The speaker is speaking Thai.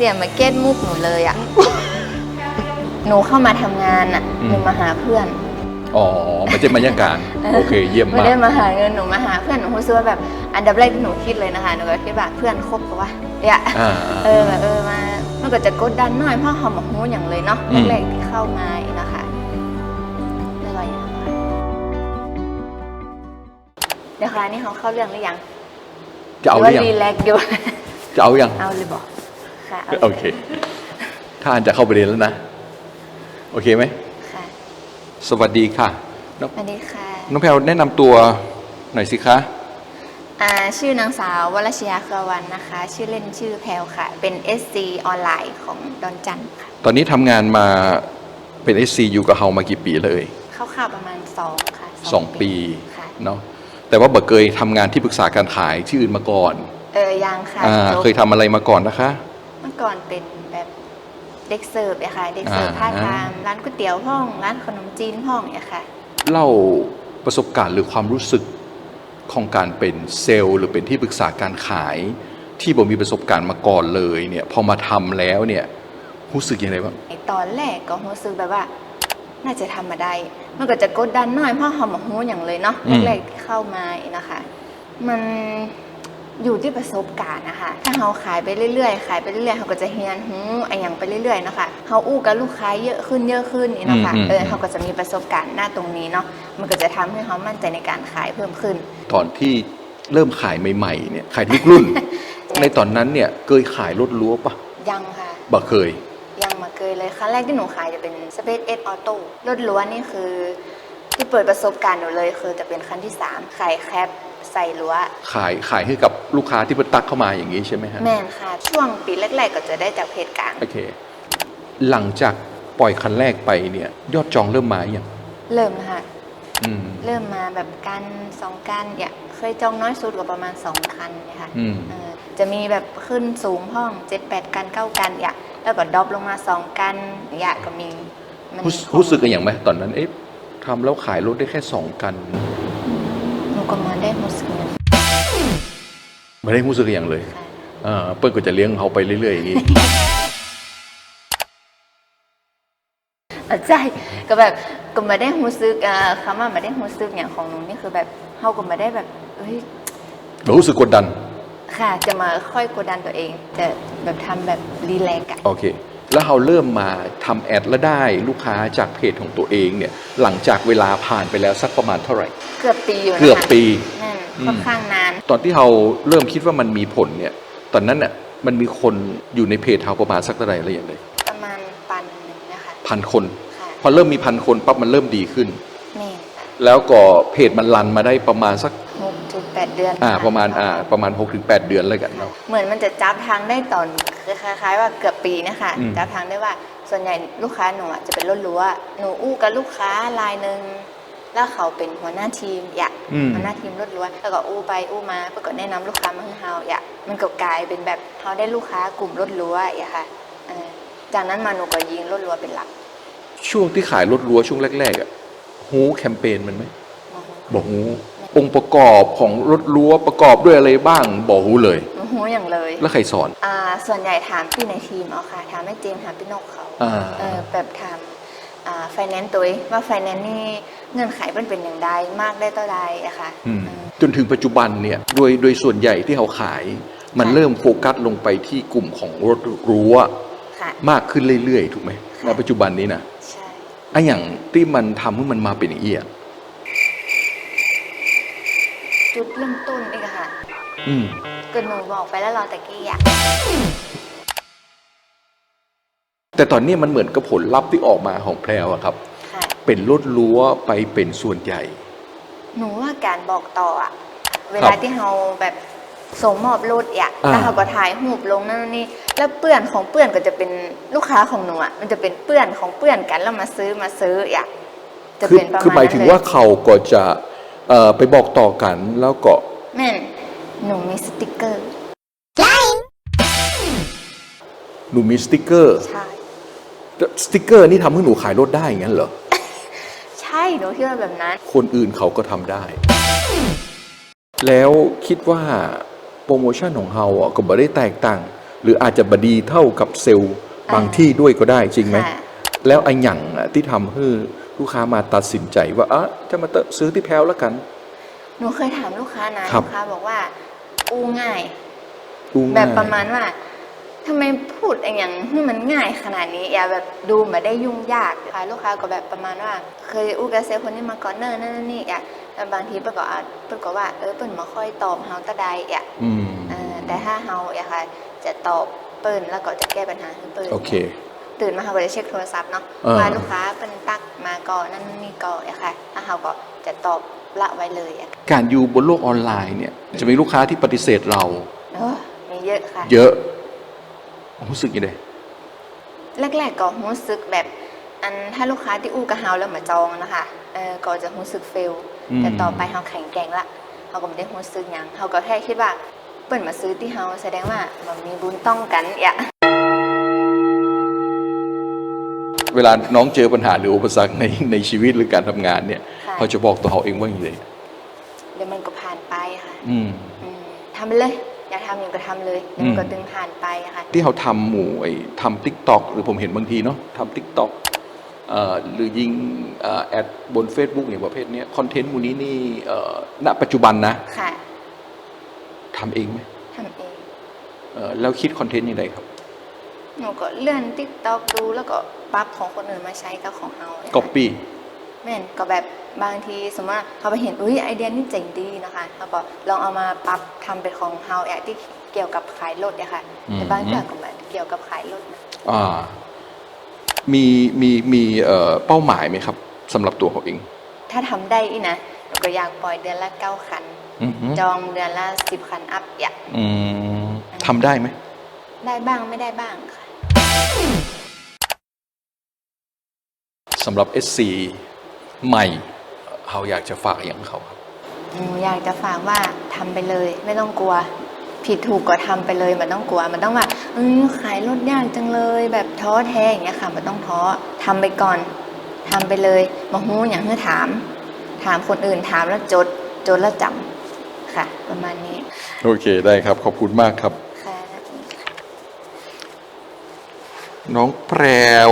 เสียมาเก็ตมุกหนูเลยอะ หนูเข้ามาทำงานอะอืม หนูมาหาเพื่อน อ๋อไม่ใช่บรรยากาศโอเคเยี่ยมไม่มาก ได้มาหาเงินหนูมาหาเพื่อนหนูรู้สึกว่าแบบอันดับแรกที่หนูคิดเลยนะคะหนูก็คิดว่าเพื่อนคบกับว่าเดี๋ยวอ่า เออแบบเออมามันก็จะกดดันหน่อยเพราะเขาบอกฮู้อย่างเลยเนาะอืม แรกๆที่เข้ามาอีกนะคะแล้วก็อย่างไรเดี๋ยวค่ะนี่เขาเข้าเรื่องหรือยังจะเอาหหรืรือยังว่ารีแลกซ์อยู่ จะเอายังเอาเลยบอก ค่ะเอาโอเคถ้าอันจะเข้าประเด็นแล้วนะ โอเคไหมค่ะ สวัสดีค่ะน้องสวัสดีค่ะ น้องแพลวแนะนำตัวหน่อยสิคะอ่าชื่อนางสาววรชยาเครือวันนะคะ ชื่อเล่นชื่อแพลวค่ะ เป็น SC ออนไลน์ของดอนจันทร์ค่ะ ตอนนี้ทำงานมาเป็น SC อยู่กับเฮามากี่ปีเลยเข้าๆประมาณสองค่ะสองปีค่ะเนาะแต่ว่าเบิกเคยทำงานที่ปรึกษาการขายที่อื่นมาก่อน เออยังค่ะ อ่าจบเคยทำอะไรมาก่อนนะคะเมื่อ ก่อนเป็นแบบเด็กเสิร์ฟอะค่ะ เด็กเสิร์ฟอ่าท่าทางร้านก๋วยเตี๋ยวห้อง ร้านขนมจีนห้องอะค่ะ เล่าประสบการณ์หรือความรู้สึกของการเป็นเซลล์หรือเป็นที่ปรึกษาการขาย ที่บ่มีประสบการณ์มาก่อนเลยเนี่ยพอมาทำแล้วเนี่ยรู้สึกยังไงบ้างในตอนแรกก็รู้สึกแบบว่า น่าจะทำมาได้ มันก็จะกดดันหน่อยเพราะเขาบอกฮู้อย่างเลยเนาะอืมแรกๆที่เข้ามาอีกนะคะ มัน อยู่ที่ประสบการณ์นะคะถ้าเราขายไปเรื่อยๆ ขายไปเรื่อยๆเขาก็จะเฮียนหูไออย่างไปเรื่อยๆนะคะเขาอู้กับลูกค้าเยอะขึ้นเยอะขึ้นนี่นะคะอืมอืม เออเขาก็จะมีประสบการณ์หน้าตรงนี้เนาะมันก็จะทำให้เขามั่นใจในการขายเพิ่มขึ้น ตอนที่เริ่มขายใหม่ๆเนี่ยขายทุกรุ่น ในตอนนั้นเนี่ยเคยขายรถรั้วปะยังค่ะ บ่เคย ยังมาเคยเลยครั้งแรกที่หนูขายจะเป็น Space X Auto รถล้วนนี่คือ ที่เปิดประสบการณ์หนูเลยคือจะเป็นคันที่ 3 ขายแคป ใส่รั้วขายขายให้กับลูกค้าที่เพิ่นตักเข้ามาอย่างนี้ใช่ไหมฮะแม่นค่ะ ช่วงปีแรกๆก็จะได้จากเพจกลาง โอเค หลังจากปล่อยคันแรกไปเนี่ย ยอดจองเริ่มมาอย่างเริ่มค่ะ อืม เริ่มมาแบบกันสองกันเนี่ยเคยจองน้อยสุดกว่าประมาณ2คันเนี่ยค่ะอืม เออจะมีแบบขึ้นสูงห้อง7 8กัน9กันอย่าแล้วก็ดรอปลงมา2กันอย่าก็มีมันรู้รู้สึกกันอย่างไหมตอนนั้นเอ๊ะทำแล้วขายรถได้แค่สองกันหนูก็มาได้รู้สึกอย่างนั้นไม่ได้รู้สึกอย่างเลยค่ะอ่าเปิ้ลก็จะเลี้ยงเขาไปเรื่อยๆอย่างนี้อะใช่ก็แบบก็มาได้รู้สึกอ่าคำว่ามาได้รู้สึกอย่างของหนูนี่คือแบบเขาก็มาได้แบบเฮ้ยรู้สึกกดดัน ค่ะ จะมาค่อยกดดันตัวเองจะแบบทำแบบรีแลกซ์อะ โอเค แล้วเราเริ่มมาทำแอดแล้วได้ลูกค้าจากเพจของตัวเองเนี่ยหลังจากเวลาผ่านไปแล้วสักประมาณเท่าไหร่ เกือบปีอยู่นะคะเกือบปีนั่นอืมค่อนข้างนาน ตอนที่เราเริ่มคิดว่ามันมีผลเนี่ย ตอนนั้นน่ะมันมีคนอยู่ในเพจเราประมาณสักเท่าไหร่อะไรอย่างไรประมาณปันหนึ่งนะคะพันคน ค่ะพอเริ่มมีพันคนปั๊บมันเริ่มดีขึ้น แม่ค่ะแล้วก็เพจมันรันมาได้ประมาณสัก หกถึงแปดเดือนอ่าประมาณอ่าประมาณ 6-8 เดือนแล้วกันเนาะ เหมือนมันจะจับทางได้ตอนคล้ายๆว่าเกือบปีนะคะอืม จับทางได้ว่าส่วนใหญ่ลูกค้าหนูอะจะเป็นรถรั้วหนูอู้กับลูกค้ารายหนึ่งแล้วเขาเป็นหัวหน้าทีมอยาก อืมหัวหน้าทีมรถรั้วแล้วก็อู้ไปอู้มาเพื่อก็แนะนำลูกค้ามาให้เฮาอยากมันก็กลายเป็นแบบเขาได้ลูกค้ากลุ่มรถรั้วอย่างค่ะเออจากนั้นมาหนูก็ยิงรถรั้วเป็นหลักช่วงที่ขายรถรั้วช่วงแรกๆอะฮูแคมเปญมันไหมมาหูบอกฮู องค์ประกอบของรถรั้วประกอบด้วยอะไรบ้างบอกฮูเลยมาหูอย่างเลยแล้วใครสอน อ่าส่วนใหญ่ถามพี่ในทีมเอาค่ะ ถามแม่เจมส์ถามพี่นกเขาอ่า เออแบบถามอ่าไฟแนนซ์ตัวเองว่าไฟแนนซ์นี่เงื่อนไขมันเป็นอย่างใดมากได้เท่าใดอะค่ะอืมเออ จนถึงปัจจุบันเนี่ยโดยโดยส่วนใหญ่ที่เขาขาย มันค่ะ เริ่มโฟกัสลงไปที่กลุ่มของรถรั้วค่ะ มากขึ้นเรื่อยๆ ถูกไหมค่ะ ในปัจจุบันนี้นะใช่ ไอ้อย่างที่มันทำให้มันมาเป็นอย่างนี้อะ จุดเริ่มต้นเองอะค่ะอืมก็หนูบอกไปแล้วเราตะกี้อะแต่ตอนนี้มันเหมือนกับผลลัพธ์ที่ออกมาของแพรวอะครับ ค่ะ เป็นรถรั้วไปเป็นส่วนใหญ่ หนูว่าการบอกต่ออะเวครัลาบที่เราแบบส่งมอบรถอะอ่า แล้วเขาก็ถ่ายรูปลงนั่นนี่ แล้วเพื่อนของเพื่อนก็จะเป็นลูกค้าของหนูอะมันจะเป็นเพื่อนของเพื่อนกันแล้วมาซื้อมาซื้ออะจะคือเป็นประมาณคือหมายถึงนั้นเลว่าเขาก็จะ เอ่อไปบอกต่อกันแล้วก็ แม่นหนูมีสติกเกอร์หนูมีสติกเกอร์ ใช่ สติกเกอร์นี่ทำให้หนูขายรถได้อย่างนั้นเหรอ ใช่หนูคิดว่าแบบนั้น คนอื่นเขาก็ทำได้ แล้วคิดว่าโปรโมชั่นของเราอะก็ไม่ได้แตกต่าง หรืออาจจะบดีเท่ากับเซลล์บางอ่าที่ด้วยก็ได้จริงไหม ค่ะ แล้วไอ้หยังอะที่ทำให้ ลูกค้ามาตัดสินใจว่าอะจะมาเตอะซื้อที่แพลวแล้วกัน หนูเคยถามลูกค้านะครับ ลูกค้าบอกว่าอู้ง่าย ดูแบบง่ายประมาณว่าทำไมพูดไอ้อย่างให้มันง่ายขนาดนี้ อย่าแบบดูไมาได้ยุ่งยากค่ะลูกค้าก็แบบประมาณว่า เคยอู้กับเซลล์คนนี้มาก่อนเนิ่นนั่นนนนี่อะแต่บางทีเปิ้ลก็อาจเปิ้ลก็ว่าเออเปิ้ลมาค่อยตอบเฮาตะใดอะอืมเออแต่ถ้าเฮาอะค่ะจะตอบเปิ้ลแล้วก็จะแก้ปัญหาให้เปิ้ลโอเค ตื่นมาเขาก็จะเช็คโทรศัพท์เนาะเออ ว่าลูกค้าเป็นตัก มาก่อนนั่นนี่ก่อนอะค่ะถ้าเขาก็จะตอบละไว้เลยอะการอยู่บนโลกออนไลน์เนี่ย จะมีลูกค้าที่ปฏิเสธเรา เออมีเยอะค่ะ เยอะรู้สึกยังไงแรกๆก็รู้สึกแบบอันถ้าลูกค้าที่อู้กับเฮาแล้วมาจองนะคะเออก็จะรู้สึกเฟลอืมแต่ต่อไปเฮาแข็งแกร่งละเขาก็ไม่ได้รู้สึกหยังเขาก็แค่คิดว่าเปิดมาซื้อที่เฮาแสดงว่ามันมีบุญต้องกันอะ เวลาน้องเจอปัญหาหรืออุปสรรคในในชีวิตหรือการทำงานเนี่ยค่ะ เขาจะบอกตัวเขาเองว่าอย่างไรเดี๋ยวมันก็ผ่านไปค่ะอืม อืมทำไปเลย อยากทำอย่างก็ทำเลยเดี๋ยวมันก็อืม ดึงผ่านไปอะค่ะ ที่เขาทำหมู่ไอ้ทำทิกตอกหรือผมเห็นบางทีเนาะทำทิกตอกหรือยิงเอ่อแอดบน Facebook อย่างประเภทเนี้ยคอนเทนต์หมูนี้นี่เอ่อณปัจจุบันนะค่ะทำเองไหมทำเอง เอ่อแล้วคิดคอนเทนต์ยังไงครับ หนูก็เลื่อนติ๊กต็อกดูแล้วก็ปรั๊บของคนอื่นมาใช้กับของเฮาเนี่ยก๊อปปี้แม่นก็แบบบางทีสมมติว่าเขาไปเห็นอุ้ยไอเดียนี่เจ๋งดีนะคะแล้วก็ลองเอามาปรับทำเป็นของเฮาแอที่เกี่ยวกับขายรถเนี่ยค่ะแต่บางอย่างก็แบบเกี่ยวกับขายรถนะอ่ามีมีมีเอ่อเป้าหมายไหมครับสำหรับตัวเขาเอง ถ้าทำได้อีนะหนูก็อยากปล่อยเดือนละเก้าคันอือฮึจองเดือนละสิบคันอัพอยากอืมทำได้ไหมได้บ้างไม่ได้บ้างค่ะ สำหรับ SC ใหม่เขาอยากจะฝากอย่างเขาครับอืมอยากจะฝากว่าทำไปเลย ไม่ต้องกลัว ผิดถูกก็ทำไปเลยมันต้องกลัว มันต้องว่าเออขายรถยากจังเลย แบบท้อแท้อย่างเงี้ยค่ะ มันต้องท้อทำไปก่อนทำไปเลยมาหูอย่างเพื่อถาม ถามคนอื่นถามแล้วจด จดแล้วจำค่ะ ประมาณนี้โอเคได้ครับ ขอบคุณมากครับ ค่ะ น้องแพรว